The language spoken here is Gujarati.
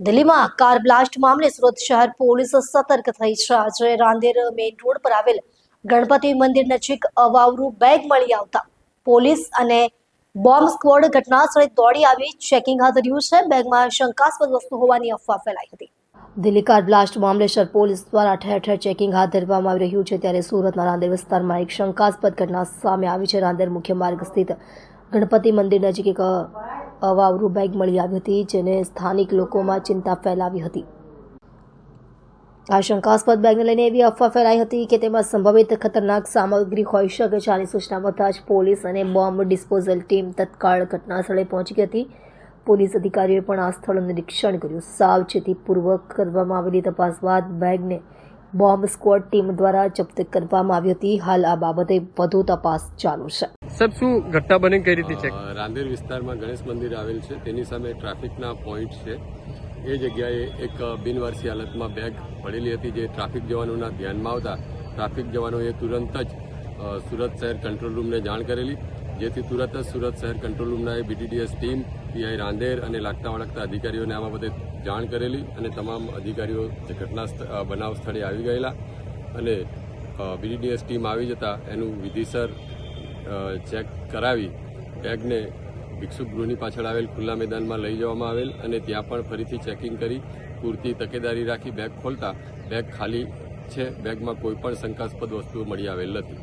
દિલ્હીમાં કાર બ્લાસ્ટ મામલે સુરત શહેર પોલીસ સતર્ક થઈ છે. આજે રાંદેર મેઇન રોડ પર આવેલ ગણપતિ મંદિર નજીક અવાવરું બેગ મળી આવતા પોલીસ અને બોમ્બ સ્ક્વોડ ઘટનાસ્થળે દોડી આવી ચેકિંગ હાથ ધર્યું છે. બેગમાં શંકાસ્પદ વસ્તુ હોવાની અફવા ફેલાઈ હતી. દિલ્હી કાર બ્લાસ્ટ મામલે શહેર પોલીસ દ્વારા ઠેર ઠેર ચેકિંગ હાથ ધરવામાં આવી રહ્યું છે. ત્યારે સુરતના રાંદેર વિસ્તારમાં એક શંકાસ્પદ ઘટના સામે આવી છે. રાંદેર મુખ્ય માર્ગ સ્થિત ગણપતિ મંદિર નજીક એક અવાવરું બેગ મળી આવી હતી, જેને સ્થાનિક લોકોમાં ચિંતા ફેલાવી હતી. આ શંકાસ્પદ બેગને લઈને એવી અફવા ફેલાઈ હતી કે તેમાં સંભવિત ખતરનાક સામગ્રી હોઈ શકે છે આની સૂચના મળતા જ પોલીસ અને બોમ્બ ડિસ્પોઝલ ટીમ તત્કાળ ઘટના સ્થળે પહોંચી હતી. પોલીસ અધિકારીઓએ પણ આ સ્થળનું નિરીક્ષણ કર્યું. સાવચેતીપૂર્વક કરવામાં આવેલી તપાસ બાદ બેગને બોમ્બ સ્ક્વોડ ટીમ દ્વારા જપ્ત કરવામાં આવી હતી. હાલ આ બાબતે વધુ તપાસ ચાલુ છે. સર શું ઘટના બની કઈ રીતે ચેક રાંદેર વિસ્તારમાં ગણેશ મંદિર આવેલ છે. તેની સામે ટ્રાફિકના પોઈન્ટ છે. એ જગ્યાએ એક બિનવારસી હાલતમાં બેગ પડેલી હતી જે ટ્રાફિક જવાનોના ધ્યાનમાં આવતા. ટ્રાફિક જવાનોએ તુરંત જ સુરત શહેર કંટ્રોલ રૂમને જાણ કરેલી. જેથી તુરંત જ સુરત શહેર કંટ્રોલ રૂમના બીટીડીએસ ટીમ પીઆઈ રાંદેર અને લાગતા વળગતા અધિકારીઓને આ બાબતે જાણ કરેલી અને તમામ અધિકારીઓ ઘટના બનાવ સ્થળે આવી ગયેલા અને બીડીડીએસ ટીમ આવી જતાં એનું વિધિસર ચેક કરાવી બેગને ભિક્ષુક ગૃહની પાછળ આવેલ ખુલ્લા મેદાનમાં લઈ જવામાં આવેલ અને ત્યાં પણ ફરીથી ચેકિંગ કરી, પૂરતી તકેદારી રાખી બેગ ખોલતા બેગ ખાલી છે, બેગમાં કોઈ પણ શંકાસ્પદ વસ્તુઓ મળી આવેલ નથી.